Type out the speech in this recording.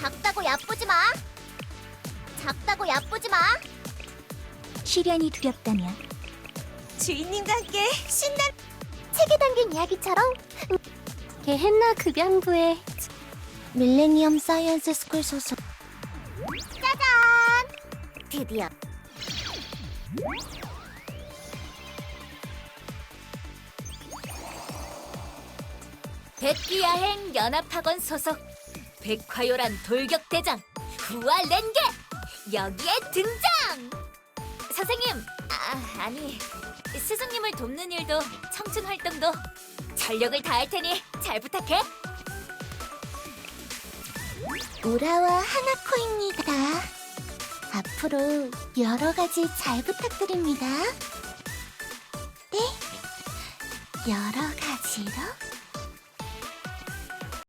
작다고 야쁘지 마. 작다고 야쁘지 마. 시련이 두렵다면 주인님과 함께 신난 책에 담긴 이야기처럼 게헨나 급양부의 밀레니엄 사이언스 스쿨 소속 짜잔! 드디어 백기야행 연합학원 소속 백화요란 돌격대장 후아 렌게 여기에 등장! 선생님, 아, 아니 스승님을 돕는 일도 청춘 활동도 전력을 다할 테니 잘 부탁해. 우라와 하나코입니다. 앞으로 여러 가지 잘 부탁드립니다. 네, 여러 가지로.